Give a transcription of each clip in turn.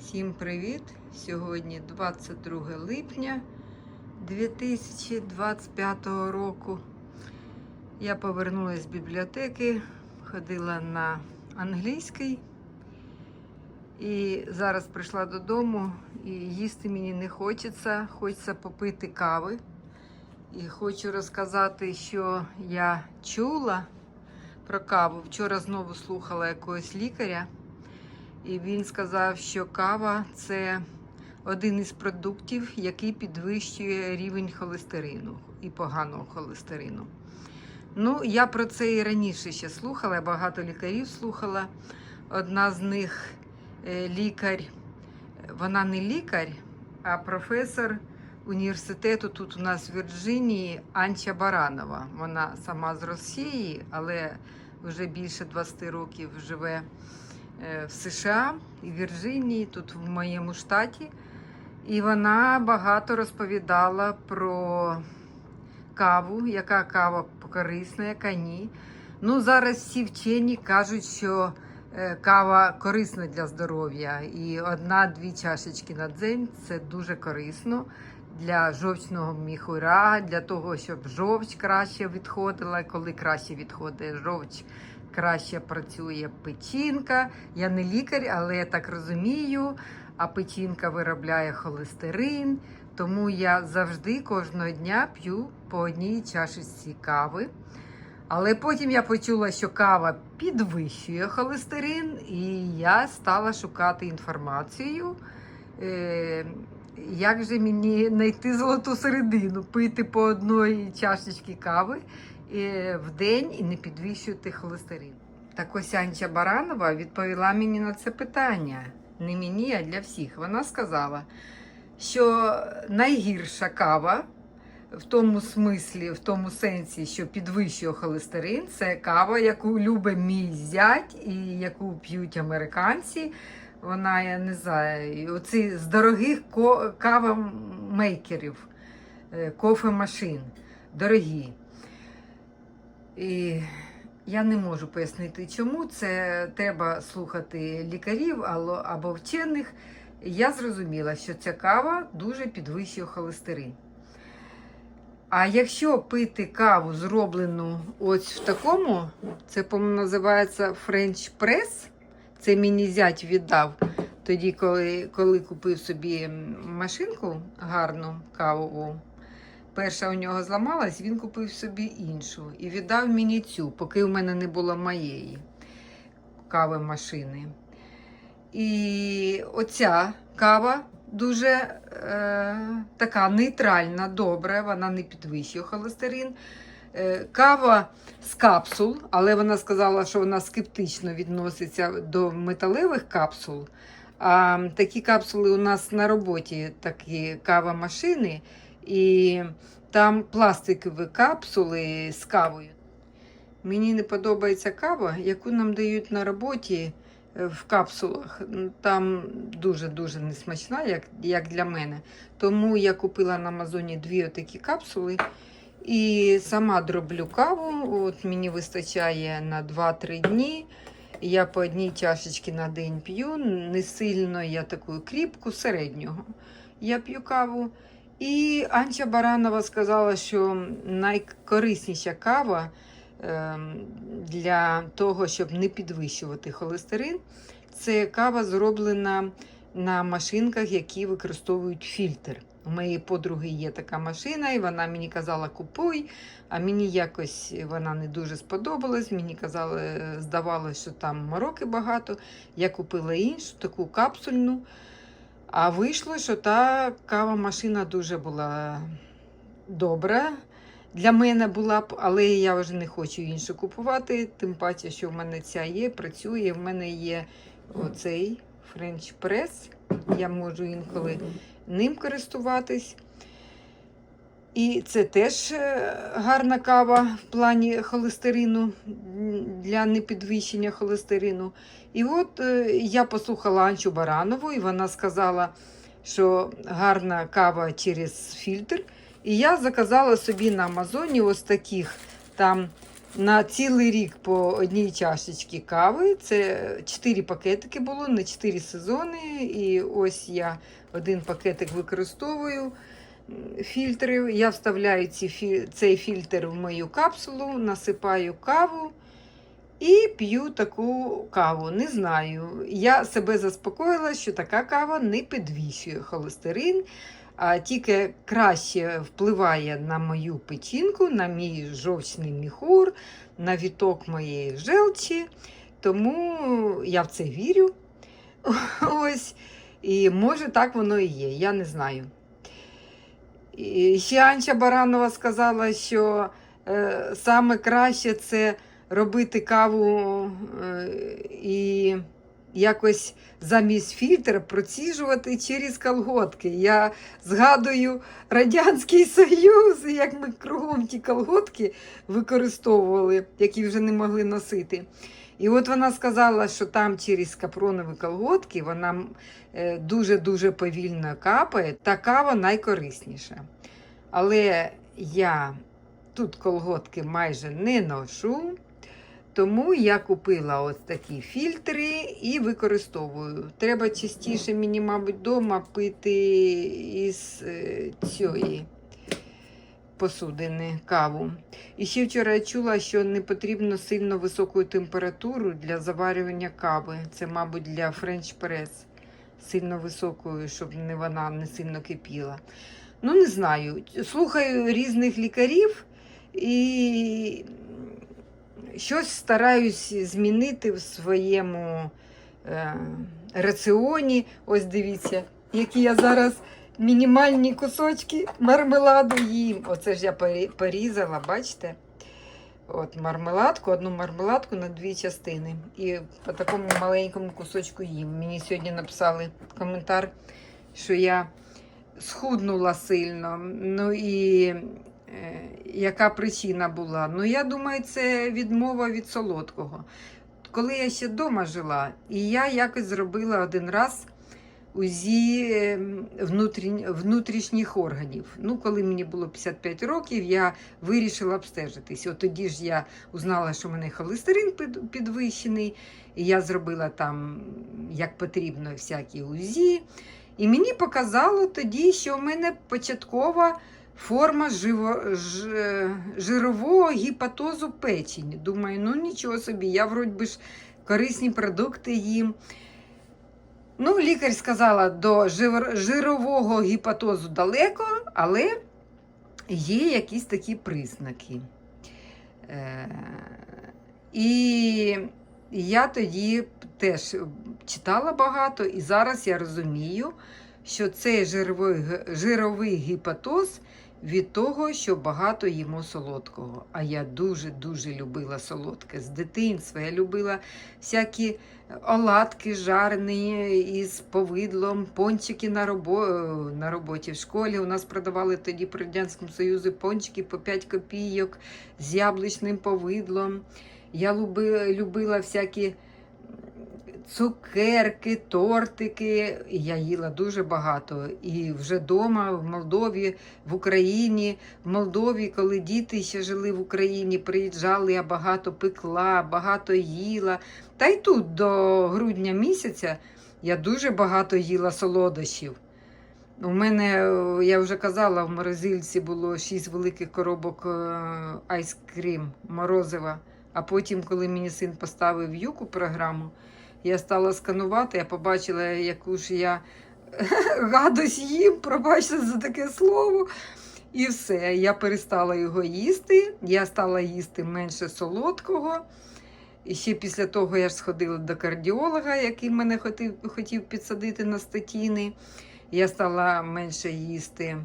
Всім привіт! Сьогодні 22 липня 2025 року. Я повернулася з бібліотеки, ходила на англійський і зараз прийшла додому і їсти мені не хочеться, хочеться попити кави. І хочу розказати, що я чула про каву. Вчора знову слухала якогось лікаря. І він сказав, що кава це один із продуктів, який підвищує рівень холестерину і поганого холестерину. Ну, я про це і раніше ще слухала, багато лікарів слухала. Одна з них е, лікар, вона не лікар, а професор університету тут у нас в Вірджинії Анча Баранова. Вона сама з Росії, але вже більше 20 років живе в США і Вірджинії, тут в моєму штаті. І вона багато розповідала про каву, яка кава корисна, яка ні. Ну, зараз всі вчені кажуть, що е, кава корисна для здоров'я. І одна-дві чашечки на день це дуже корисно для жовчного міхура, для того, щоб жовч краще відходила. Коли краще відходить жовч, краще працює печінка. Я не лікар, але я так розумію. А печінка виробляє холестерин. Тому я завжди кожного дня п'ю по одній чашечці кави. Але потім я почула, що кава підвищує холестерин, і я стала шукати інформацію. Е, як же мені знайти золоту середину, пити по одній чашечці кави в день і не підвищувати холестерин? Так ось Анча Баранова відповіла мені на це питання. Не мені, а для всіх. Вона сказала, що найгірша кава в тому смислі, в тому сенсі, що підвищує холестерин, це кава, яку любить мій зять і яку п'ють американці. Вона, я не знаю, оці з дорогих кавомейкерів, е, кофемашин. Дорогі. І я не можу пояснити, чому. Це треба слухати лікарів або- вчених. Я зрозуміла, що ця кава дуже підвищує холестерин. А якщо пити каву, зроблену ось в такому, це, по-моєму, називається French Press, це мені зять віддав тоді, коли, коли купив собі машинку гарну кавову. Перша у нього зламалась, він купив собі іншу і віддав мені цю, поки в мене не було моєї кави машини. І оця кава дуже е, така нейтральна, добра, вона не підвищує холестерин. Е, кава з капсул, але вона сказала, що вона скептично відноситься до металевих капсул. А такі капсули у нас на роботі, такі кава-машини, і там пластикові капсули з кавою. Мені не подобається кава, яку нам дають на роботі е, в капсулах. Ну, Там дуже-дуже несмачна, як, як для мене. Тому я купила на Амазоні дві отакі капсули. І сама дроблю каву. От мені вистачає на 2-3 дні. Я по одній чашечці на день п'ю. Не сильно я таку кріпку, середнього. Я п'ю каву. І Анча Баранова сказала, що найкорисніша кава ем, для того, щоб не підвищувати холестерин, це кава зроблена на машинках, які використовують фільтр. У моєї подруги є така машина, і вона мені казала, купуй, а мені якось вона не дуже сподобалась. Мені казали, здавалося, що там мороки багато. Я купила іншу, таку капсульну. А вийшло, що та кава машина дуже була добра. Для мене була б, але я вже не хочу іншу купувати. Тим паче, що в мене ця є, працює. В мене є оцей French Press. Я можу інколи ним користуватись. І це теж е, гарна кава в плані холестерину для непідвищення холестерину. І от е, я послухала Анчу Баранову, і вона сказала, що гарна кава через фільтр. І я заказала собі на Амазоні ось таких там на цілий рік по одній чашечці кави. Це 4 пакетики було на 4 сезони. І ось я один пакетик використовую. Фільтри. Я вставляю ці, цей фільтр в мою капсулу, насипаю каву і п'ю таку каву. Не знаю. Я себе заспокоїла, що така кава не підвищує холестерин, а тільки краще впливає на мою печінку, на мій жовчний міхур, на віток моєї желчі. Тому я в це вірю. Ось. І може так воно і є, я не знаю. Ще Анча Баранова сказала, що е, саме краще це робити каву е, і якось замість фільтра проціжувати через колготки. Я згадую Радянський Союз, як ми кругом ті колготки використовували, які вже не могли носити. І от вона сказала, що там через капронові колготки вона е, дуже-дуже повільно капає, та кава найкорисніша. Але я тут колготки майже не ношу, тому я купила ось такі фільтри і використовую. Треба частіше мені, мабуть, вдома пити із е, цієї посудини каву. І ще вчора я чула, що не потрібно сильно високу температуру для заварювання кави. Це, мабуть, для френч прес сильно високою, щоб не вона не сильно кипіла. Ну, не знаю. Слухаю різних лікарів і щось стараюсь змінити в своєму е, раціоні. Ось дивіться, які я зараз мінімальні кусочки мармеладу їм. Оце ж я порізала, бачите? От мармеладку, одну мармеладку на дві частини. І по такому маленькому кусочку їм. Мені сьогодні написали коментар, що я схуднула сильно. Ну і яка причина була? Ну, я думаю, це відмова від солодкого. Коли я ще вдома жила, і я якось зробила один раз УЗІ ем, внутрішніх органів. Ну, коли мені було 55 років, я вирішила обстежитись. От тоді ж я узнала, що в мене холестерин підвищений, і я зробила там, як потрібно, всякі УЗІ. І мені показало тоді, що в мене початкова форма живо, ж, жирового гіпатозу печені. Думаю, ну нічого собі, я вроді би ж корисні продукти їм. Ну, лікар сказала, до жир- жирового гіпатозу далеко, але є якісь такі признаки. Е, і я тоді теж читала багато, і зараз я розумію, що цей жировий, жировий гіпатоз від того, що багато їмо солодкого. А я дуже-дуже любила солодке. З дитинства я любила всякі оладки жарені із повидлом, пончики на, робо... на роботі. В школі у нас продавали тоді при Радянському Союзі пончики по 5 копійок з яблучним повидлом. Я люби... любила всякі цукерки, тортики. Я їла дуже багато. І вже вдома, в Молдові, в Україні, в Молдові, коли діти ще жили в Україні, приїжджали, я багато пекла, багато їла. Та й тут до грудня місяця я дуже багато їла солодощів. У мене, я вже казала, в морозильці було 6 великих коробок е, айскрім морозива. А потім, коли мені син поставив юку програму, я стала сканувати, я побачила, яку ж я гадость їм, пробачте за таке слово. І все, я перестала його їсти. Я стала їсти менше солодкого. І ще після того я ж сходила до кардіолога, який мене хотів, хотів підсадити на статіни. Я стала менше їсти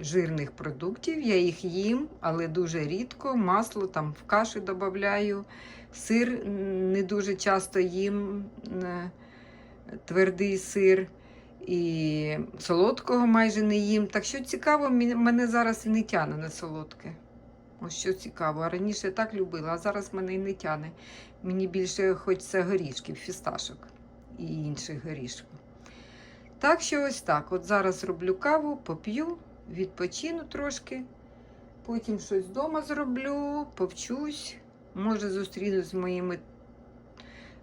жирних продуктів. Я їх їм, але дуже рідко. Масло там в каші додаю. Сир не дуже часто їм, е, твердий сир. І солодкого майже не їм. Так що цікаво, мене зараз і не тяне на солодке. Ось що цікаво. А раніше я так любила, а зараз мене і не тяне. Мені більше хочеться горішків, фісташок і інших горішків. Так що ось так. От зараз роблю каву, поп'ю, відпочину трошки, потім щось вдома зроблю, повчусь. Може, зустрінусь з моїми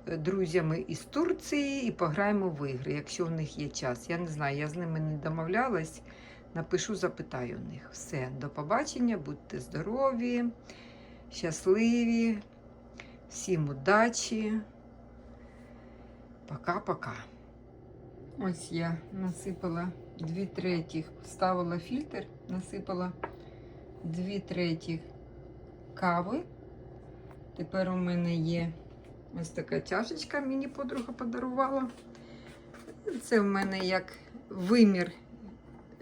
е, друзями із Турції і пограємо в ігри, якщо в них є час. Я не знаю, я з ними не домовлялась. Напишу, запитаю у них. Все, до побачення, будьте здорові, щасливі, всім удачі. Пока-пока. Ось я насипала дві третіх, ставила фільтр, насипала дві третіх кави. Тепер у мене є ось така чашечка, мені подруга подарувала. Це в мене як вимір,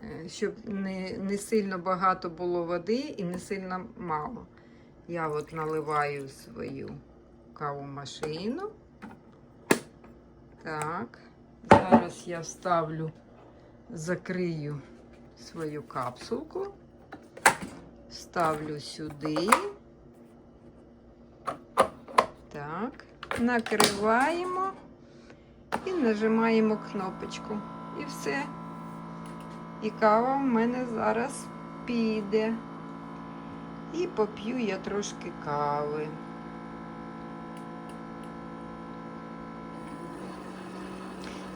е, щоб не, не сильно багато було води і не сильно мало. Я от наливаю свою кавомашину. Так, зараз я вставлю, закрию свою капсулку, ставлю сюди. Так, накриваємо і нажимаємо кнопочку. І все. І кава в мене зараз піде. І поп'ю я трошки кави.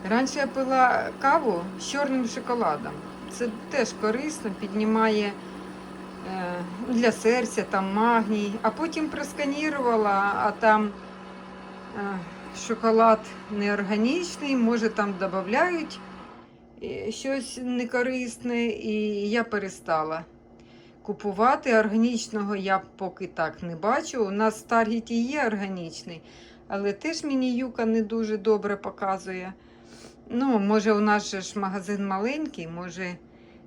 Раніше я пила каву з чорним шоколадом. Це теж корисно, піднімає е, для серця там магній. А потім просканірувала, а там е, шоколад неорганічний, може там додають е, щось некорисне, і я перестала купувати. Органічного я поки так не бачу. У нас в Таргеті є органічний, але теж мені юка не дуже добре показує. Ну, може, у нас же ж магазин маленький, може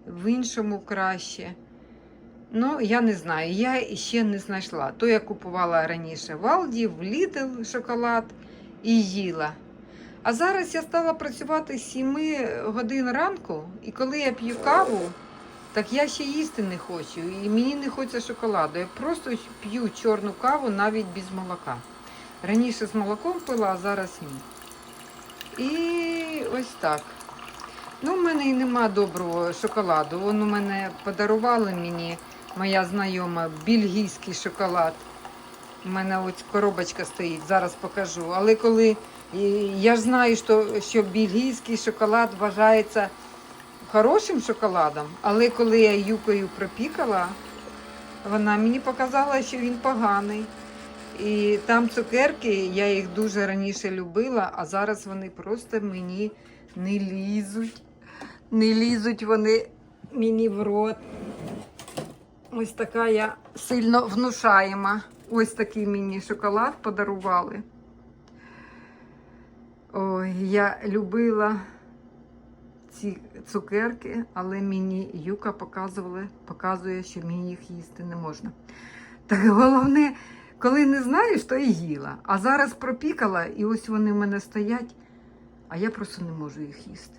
в іншому краще. Ну, я не знаю, я ще не знайшла. То я купувала раніше в Алді, в Lidl шоколад і їла. А зараз я стала працювати 7 годин ранку, і коли я п'ю каву, так я ще їсти не хочу. І мені не хочеться шоколаду. Я просто п'ю чорну каву навіть без молока. Раніше з молоком пила, а зараз ні. І ось так. Ну, в мене і нема доброго шоколаду. Вон у мене подарували мені моя знайома бельгійський шоколад. У мене ось коробочка стоїть, зараз покажу. Але коли я ж знаю, що, що бельгійський шоколад вважається хорошим шоколадом, але коли я юкою пропікала, вона мені показала, що він поганий. І там цукерки, я їх дуже раніше любила, а зараз вони просто мені не лізуть. Не лізуть вони мені в рот. Ось така я сильно внушаєма. Ось такий мені шоколад подарували. Ой, я любила ці цукерки, але мені Юка показувала, показує, що мені їх їсти не можна. Так головне, коли не знаєш, то і їла. А зараз пропікала, і ось вони в мене стоять, а я просто не можу їх їсти.